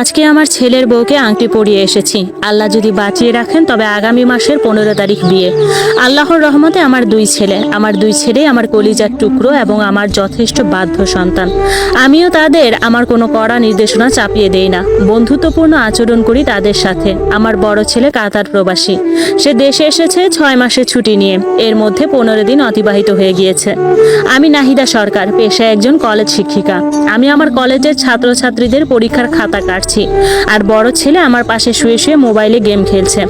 আজকে আমার ছেলের বউকে আংটি পরিয়ে এসেছি। আল্লাহ যদি বাঁচিয়ে রাখেন, তবে আগামী মাসের পনেরো তারিখ বিয়ে। আল্লাহর রহমতে আমার দুই ছেলে। আমার দুই ছেলে, আমার কলিজার টুকরো এবং আমার যথেষ্ট বাধ্য সন্তান। আমিও তাদের আমার কোনো কড়া নির্দেশনা চাপিয়ে দেই না। বন্ধুত্বপূর্ণ আচরণ করি তাদের সাথে। আমার বড় ছেলে কাতার প্রবাসী। সে দেশে এসেছে ছয় মাসের ছুটি নিয়ে। এর মধ্যে পনেরো দিন অতিবাহিত হয়ে গিয়েছে। আমি নাহিদা সরকার, পেশায় একজন কলেজ শিক্ষিকা। আমি আমার কলেজের ছাত্রছাত্রীদের পরীক্ষার খাতা কাটছি। আর বড় ছেলে আমার পাশে শুয়ে শুয়ে মোবাইলে গেম খেলছে।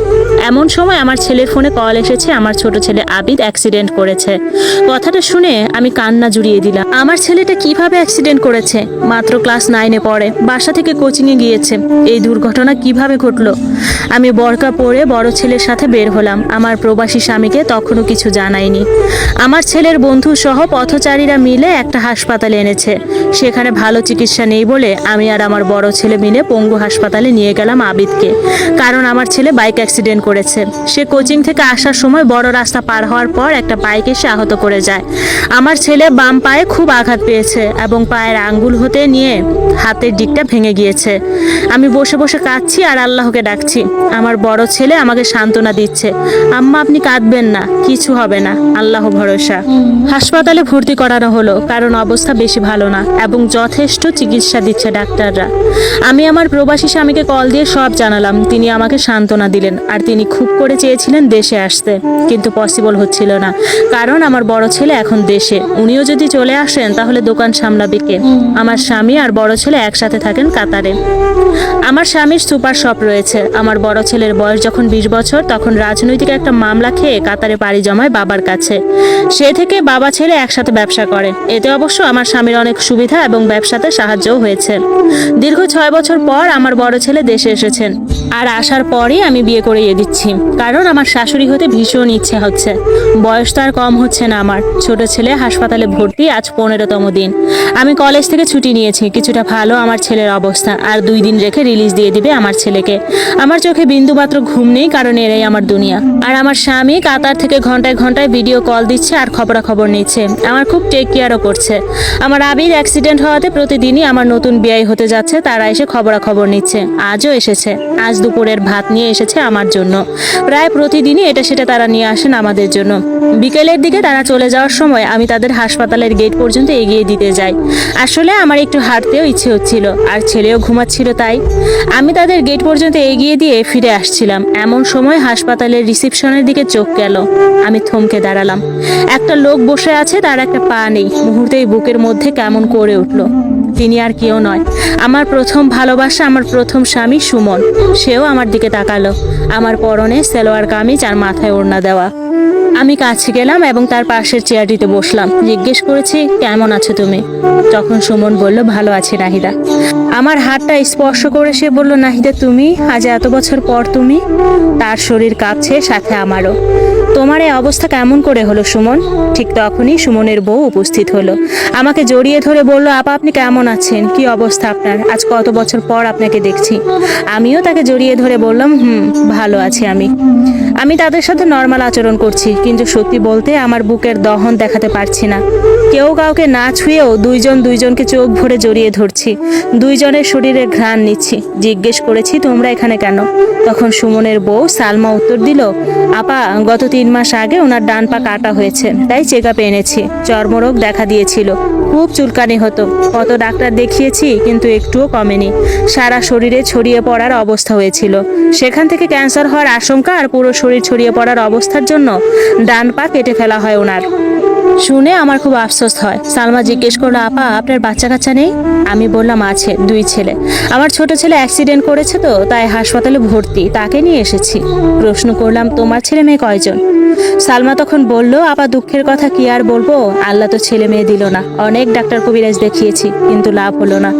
এমন সময় আমার ছেলের ফোনে কল এসেছে, আমার ছোট ছেলে আবিদ অ্যাক্সিডেন্ট করেছে। কথাটা শুনে আমি কান্না জুড়িয়ে দিলাম। আমার ছেলেটা কীভাবে অ্যাক্সিডেন্ট করেছে? মাত্র ক্লাস নাইনে পড়ে, বাসা থেকে কোচিংয়ে গিয়েছে। এই দুর্ঘটনা কীভাবে ঘটলো? আমি বরকা পরে বড় ছেলের সাথে বের হলাম। আমার প্রবাসী স্বামীকে তখনও কিছু জানাইনি আমার ছেলের বন্ধু সহ পথচারীরা মিলে একটা হাসপাতালে এনেছে। সেখানে ভালো চিকিৎসা নেই বলে আমি আর আমার বড় ছেলে মিলে পঙ্গু হাসপাতালে নিয়ে গেলাম আবিদকে। কারণ আমার ছেলে বাইক অ্যাক্সিডেন্ট করেছে। সে কোচিং থেকে আসার সময় বড় রাস্তা পার হওয়ার পর একটা বাইক এসে আহত করে যায়। আমার ছেলে বাম পায়ে খুব আঘাত পেয়েছে এবং পায়ের আঙ্গুল হতে নিয়ে হাতের দিকটা ভেঙে গিয়েছে। আমি বসে বসে কাঁদছি আর আল্লাহকে ডাকছি। আমার বড় ছেলে আমাকে সান্ত্বনা দিচ্ছে। আম্মা, আপনি কাঁদবেন না, কিছু হবে না, আল্লাহ ভরসা। হাসপাতালে ভর্তি করানো হলো, কারণ অবস্থা বেশি ভালো না এবং যথেষ্ট চিকিৎসা দিচ্ছে ডাক্তাররা। আমি আমার প্রবাসী স্বামীকে কল দিয়ে সব জানালাম। তিনি আমাকে সান্ত্বনা দিলেন আর তিনি খুব করে চেয়েছিলেন দেশে আসতে। কিন্তু পসিবল হচ্ছিল না। কারণ আমার বড় ছেলে এখন দেশে। উনিও যদি চলে আসেন, তাহলে দোকান সামলাবে কে? আমার স্বামী আর বড় ছেলে একসাথে থাকেন কাতারে। আমার স্বামীর সুপার শপ রয়েছে। আমার বড় ছেলের বয়স যখন বিশ বছর, তখন রাজনৈতিক একটা মামলা খেয়ে কাতারে পাড়ি জমায় বাবার কাছে। সে থেকে বাবা, ছেলে একসাথে ব্যবসা করে। এতে অবশ্য আমার স্বামীর অনেক সুবিধা এবং ব্যবসাতে সাহায্যও হয়েছে। দীর্ঘ ছয় বছর পর আমার বড় ছেলে দেশে এসেছেন। আর আসার পরই আমি বিয়ে করিয়ে দিচ্ছি। কারণ আমার শাশুড়ি হতে ভীষণ ইচ্ছে হচ্ছে। বয়স তো আর কম হচ্ছে না আমার। ছোট ছেলে, হাসপাতালে ভর্তি, আজ পনেরোতম দিন। আমি কলেজ থেকে ছুটি নিয়েছি। কিছুটা ভালো আমার ছেলের অবস্থা। আর দুই দিন রেখে রিলিজ দিয়ে দিবে আমার ছেলেকে। আমার চোখে বিন্দুমাত্র ঘুম নেই, কারণ এরাই আমার দুনিয়া। আর আমার স্বামী কাতার থেকে ঘন্টায় ঘন্টায় ভিডিও কল দিচ্ছে আর খবরাখবর নিচ্ছে। আমার খুব টেক কেয়ারও করছে। আমার আবির অ্যাক্সিডেন্ট হওয়াতে প্রতিদিনই আমার নতুন বিয়ে হতে যাচ্ছে, তারা এসে খবরাখবর নিচ্ছে। আজও এসেছে। আজ দুপুরের ভাত নিয়ে এসেছে আমার জন্য। প্রায় প্রতিদিনই এটা সেটা তারা নিয়ে আসেন আমাদের জন্য। বিকেলের দিকে তারা চলে যাওয়ার সময় আমি তাদের হাসপাতালের গেট পর্যন্ত এগিয়ে দিতে যাই। আসলে আমার একটু হাঁটতেও ইচ্ছে হচ্ছিল, আর ছেলেও ঘুমাচ্ছিল তাই। আমি তাদের গেট পর্যন্ত এগিয়ে দিয়ে ফিরে আসছিলাম। এমন সময় হাসপাতালের রিসেপশনের দিকে চোখ গেল। আমি থমকে দাঁড়ালাম। একটা লোক বসে আছে, তার একটা পা নেই। মুহূর্তেই বুকের মধ্যে কেমন করে উঠল। তিনি আর কেউ নয়। আমার প্রথম ভালোবাসা আমার প্রথম স্বামী সুমন। সেও আমার দিকে তাকালো। আমার পরনে সেলোয়ার কামিজ আর মাথায় ওড়না দেওয়া। আমি কাছে গেলাম এবং তার পাশের চেয়ারটিতে বসলাম। জিজ্ঞেস করেছি, কেমন আছো তুমি? তখন সুমন বলল, ভালো আছি নাহিদা আমার হাতটা স্পর্শ করে সে বলল, নাহিদা, তুমি? আজ এত বছর পর তুমি? তার শরীর কাঁপছে, সাথে আমারও। তোমার এই অবস্থা কেমন করে হলো, সুমন? ঠিক তখনই সুমনের বউ উপস্থিত হলো। আমাকে জড়িয়ে ধরে বলল, আপা, আপনি কেমন আছেন? কি অবস্থা আপনার? আজ কত বছর পর আপনাকে দেখছি। আমিও তাকে জড়িয়ে ধরে বললাম, হুম, ভালো আছি আমি। আমি তাদের সাথে নর্মাল আচরণ করছি, কিন্তু সত্যি বলতে আমার বুকের দহন দেখাতে পারছি না। কেউ কাউকে না ছুঁয়েও দুইজন দুইজনকে চোখ ভরে জড়িয়ে ধরছি। দুইজনের শরীরে ঘ্রাণ নিচ্ছি। জিজ্ঞেস করেছি, তোমরা এখানে কেন? তখন সুমনের বউ সালমা উত্তর দিল, আপা, গত তিন মাস আগে ওনার ডান পা কাটা হয়েছে, তাই চেক আপে এনেছি। চর্মরোগ দেখা দিয়েছিল, খুব চুলকানি হতো। কত ডাক্তার দেখিয়েছি, কিন্তু একটুও কমেনি। সারা শরীরে ছড়িয়ে পড়ার অবস্থা হয়েছিল। সেখান থেকে ক্যান্সার হওয়ার আশঙ্কা আর পুরো শরীর ছড়িয়ে পড়ার অবস্থার জন্য ডান পা কেটে ফেলা হয় ওনার। শুনে আমার খুব আফসোস হয়। সালমা জিজ্ঞেস করল, আপা, আপনার বাচ্চা কাচ্চা নেই? আমি বললাম, আছে, দুই ছেলে। আমার ছোট ছেলে অ্যাক্সিডেন্ট করেছে তো, তাই হাসপাতালে ভর্তি, তাকে নিয়ে এসেছি। প্রশ্ন করলাম, তোমার ছেলে মেয়ে কয়জন? সালমা তখন বলল, আপা, দুঃখের কথা কি আর বলব? আল্লাহ তো ছেলে মেয়ে দিল না। অনেক ডাক্তার কবিরাজ দেখিয়েছি, কিন্তু লাভ হলো না।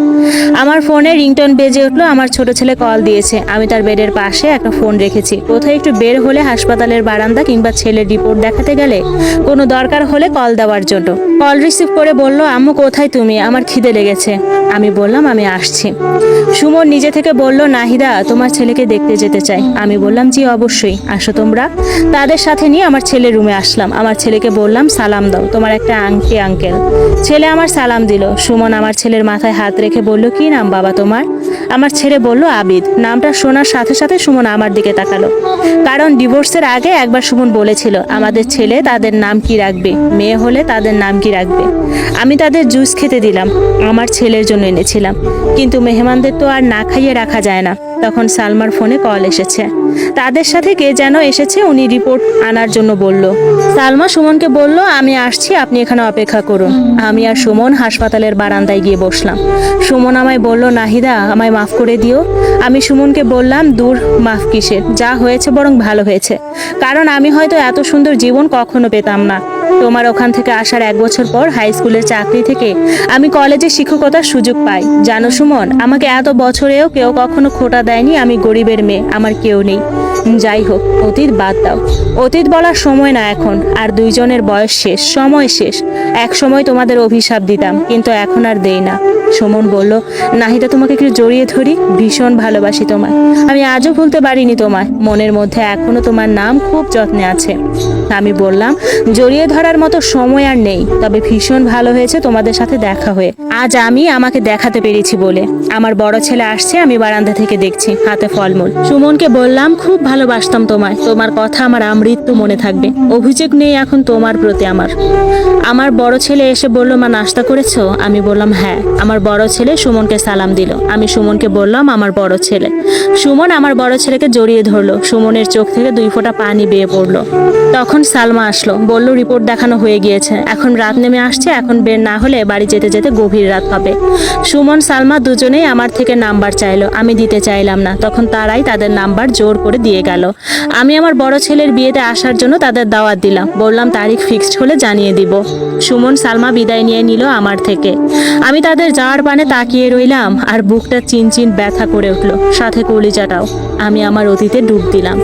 আমার ফোনে রিংটন বেজে উঠল, আমার ছোট ছেলে কল দিয়েছে। আমি তার বেডের পাশে একটা ফোন রেখেছি। কোথায় একটু বের হলে হাসপাতালের বারান্দা কিংবা ছেলের রিপোর্ট দেখাতে গেলে কোনো দরকার হলে কল কল দেওয়ার জন্য। কল রিসিভ করে বলল, আম্মু, কোথায় তুমি? আমার খিদে লেগেছে। আমি বললাম, আমি আসছি। সুমন নিজে থেকে বলল, নাহিদা, তোমার ছেলেকে দেখতে যেতে চাই। আমি বললাম, জি, অবশ্যই। আসো তোমরা। তাদের সাথে নিয়ে আমার ছেলে রুমে আসলাম। আমার ছেলেকে বললাম, সালাম দাও, তোমার একটা আংটি, আঙ্কেল। ছেলে আমার সালাম দিল। সুমন আমার ছেলের মাথায় হাত রেখে বলল, কি নাম বাবা তোমার? আমার ছেলে বলল, আবিদ। নামটা শোনার সাথে সাথে সুমন আমার দিকে তাকালো। কারণ ডিভোর্সের আগে একবার সুমন বলেছিল, আমাদের ছেলে তাদের নাম কি রাখবে? মেয়ে হলে তাদের নাম কি রাখবে? আমি তাদের জুস খেতে দিলাম, আমার ছেলের জন্য এনেছিলাম। কিন্তু মেহমানদের তো আর না খাইয়ে রাখা যায় না। তখন সালমার ফোনে কল এসেছে। তাদের সাথে কে যেন এসেছে উনি রিপোর্ট আনার জন্য বলল। সালমা সুমনকে বলল, আমি আসছি, আপনি এখানে অপেক্ষা করুন। আমি আর সুমন হাসপাতালের বারান্দায় গিয়ে বসলাম। সুমন আমায় বলল, নাহিদা, আমায় মাফ করে দিও। আমি সুমনকে বললাম, দূর, মাফ কিসের? যা হয়েছে বরং ভালো হয়েছে। কারণ আমি হয়তো এত সুন্দর জীবন কখনো পেতাম না। তোমার ওখান থেকে আসার এক বছর পর হাই স্কুলের চাকরি থেকে আমি কলেজে শিক্ষকতার সুযোগ পাই। জানো সুমন, আমাকে এত বছরেও কেউ কখনো খোটা দেয়নি আমি গরিবের মেয়ে, আমার কেউ নেই। যাই হোক, অতীত বাদ দাও। অতীত বলার সময় না এখন, আর দুইজনের বয়স শেষ, সময় শেষ। এক সময় তোমাদের অভিশাপ দিতাম, কিন্তু এখন আর দেই না। সুমন বলল, নাহিদা, তোমাকে একটু জড়িয়ে ধরি, ভীষণ ভালোবাসি তোমায়। আমি আজও ভুলতে পারিনি তোমায়। মনের মধ্যে এখনও তোমার নাম খুব যত্নে আছে। আমি বললাম, জড়িয়ে ধরার মতো সময় আর নেই, তবে ভীষণ ভালো হয়েছে তোমাদের সাথে দেখা হয়ে। আজ আমি আমাকে দেখাতে পেরেছি বলে। আমার বড় ছেলে আসছে, আমি বারান্দা থেকে দেখছি, হাতে ফলমূল। সুমনকে বললাম, খুব ভালোবাসতাম তোমায়। তোমার কথা আমার আমৃত্যু মনে থাকবে। অভিযোগ নেই এখন তোমার প্রতি আমার। আমার বড় ছেলে এসে বলল, মা, নাস্তা করেছ? আমি বললাম হ্যাঁ। আমার বড় ছেলে সুমনকে সালাম দিল। আমি সুমনকে বললাম, আমার বড় ছেলে। সুমন আমার বড় ছেলেকে জড়িয়ে ধরলো। সুমনের চোখ থেকে দুই ফোঁটা পানি বেয়ে পড়ল। তখন সালমা আসলো। বলল, রিপোর্ট দেখানো হয়ে গিয়েছে। এখন রাত নেমে আসছে। এখন বের না হলে বাড়ি যেতে যেতে গভীর রাত হবে। সুমন, সালমা দুজনেই আমার থেকে নাম্বার চাইলো। আমি দিতে চাইলাম না। তখন তারাই তাদের নাম্বার জোর করে দিয়ে গেল। আমি আমার বড় ছেলের বিয়েতে আসার জন্য তাদের দাওয়াত দিলাম। বললাম, তারিখ ফিক্সড হলে জানিয়ে দিব। সুমন সালমা বিদায় নিয়ে নিল আমার থেকে। আমি তাদের যাওয়ার পানে তাকিয়ে রইলাম আর বুকটা চিনচিন ব্যথা করে উঠল। সাথে কলিজাটাও। আমি আমার অতীতে ডুব দিলাম।